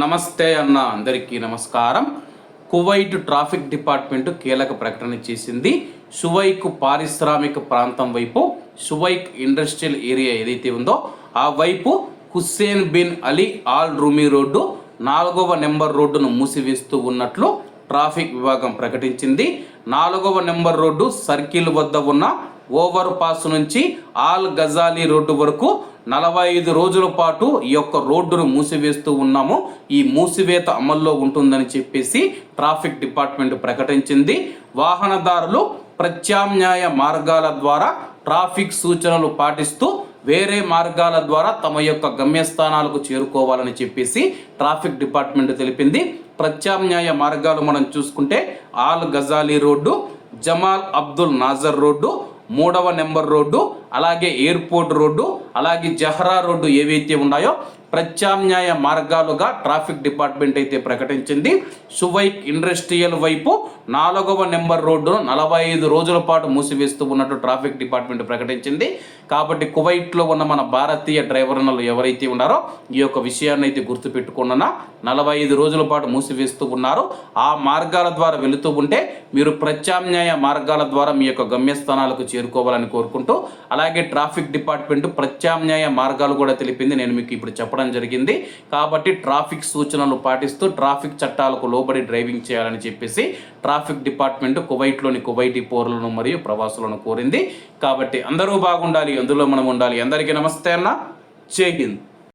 నమస్తే అన్న అందరికీ నమస్కారం. కువైట్ ట్రాఫిక్ డిపార్ట్మెంట్ కీలక ప్రకటన చేసింది. సువైక్ పారిశ్రామిక ప్రాంతం వైపు సువైక్ ఇండస్ట్రియల్ ఏరియా ఏదైతే ఉందో ఆ వైపు Hussein bin Ali al Rumi road నాలుగవ నెంబర్ రోడ్డును మూసివేస్తూ ఉన్నట్లు ట్రాఫిక్ విభాగం ప్రకటించింది. నాలుగవ నెంబర్ రోడ్డు సర్కిల్ వద్ద ఉన్న ఓవర్ పాస్ నుంచి ఆల్ గజాలీ రోడ్డు వరకు నలభై ఐదు రోజుల పాటు ఈ యొక్క రోడ్డును మూసివేస్తూ ఉన్నాము. ఈ మూసివేత అమల్లో ఉంటుందని చెప్పేసి ట్రాఫిక్ డిపార్ట్మెంట్ ప్రకటించింది. వాహనదారులు ప్రత్యామ్నాయ మార్గాల ద్వారా ట్రాఫిక్ సూచనలు పాటిస్తూ వేరే మార్గాల ద్వారా తమ యొక్క గమ్యస్థానాలకు చేరుకోవాలని చెప్పేసి ట్రాఫిక్ డిపార్ట్మెంట్ తెలిపింది. ప్రత్యామ్నాయ మార్గాలు మనం చూసుకుంటే Al Ghazali road Jamal Abdul Nasser road మూడవ నెంబర్ రోడ్డు అలాగే ఎయిర్పోర్ట్ రోడ్డు అలాగే జహరా రోడ్డు ఏవైతే ఉన్నాయో ప్రత్యామ్నాయ మార్గాలుగా ట్రాఫిక్ డిపార్ట్మెంట్ అయితే ప్రకటించింది. సువైక్ ఇండస్ట్రియల్ వైపు నాలుగవ నెంబర్ రోడ్డును నలభై ఐదు రోజుల పాటు మూసివేస్తూ ఉన్నట్టు ట్రాఫిక్ డిపార్ట్మెంట్ ప్రకటించింది. కాబట్టి కువైట్లో ఉన్న మన భారతీయ డ్రైవర్లు ఎవరైతే ఉన్నారో ఈ యొక్క విషయాన్ని అయితే గుర్తుపెట్టుకున్న నలభై ఐదు రోజుల పాటు మూసివేస్తూ ఉన్నారు. ఆ మార్గాల ద్వారా వెళుతూ ఉంటే మీరు ప్రత్యామ్నాయ మార్గాల ద్వారా మీ యొక్క గమ్యస్థానాలకు చేరుకోవాలని కోరుకుంటూ అలాగే ట్రాఫిక్ డిపార్ట్మెంట్ ప్రత్యామ్నాయ మార్గాలు కూడా తెలిపింది. నేను మీకు ఇప్పుడు చెప్పడం జరిగింది. కాబట్టి ట్రాఫిక్ సూచనలు పాటిస్తూ ట్రాఫిక్ చట్టాలకు లోబడి డ్రైవింగ్ చేయాలని చెప్పేసి ట్రాఫిక్ డిపార్ట్మెంట్ కువైట్లోని కువైటీ పౌరులను మరియు ప్రవాసులను కోరింది. కాబట్టి అందరూ బాగుండాలి అందులో మనం ఉండాలి. అందరికీ నమస్తే అన్న. జై హింద్.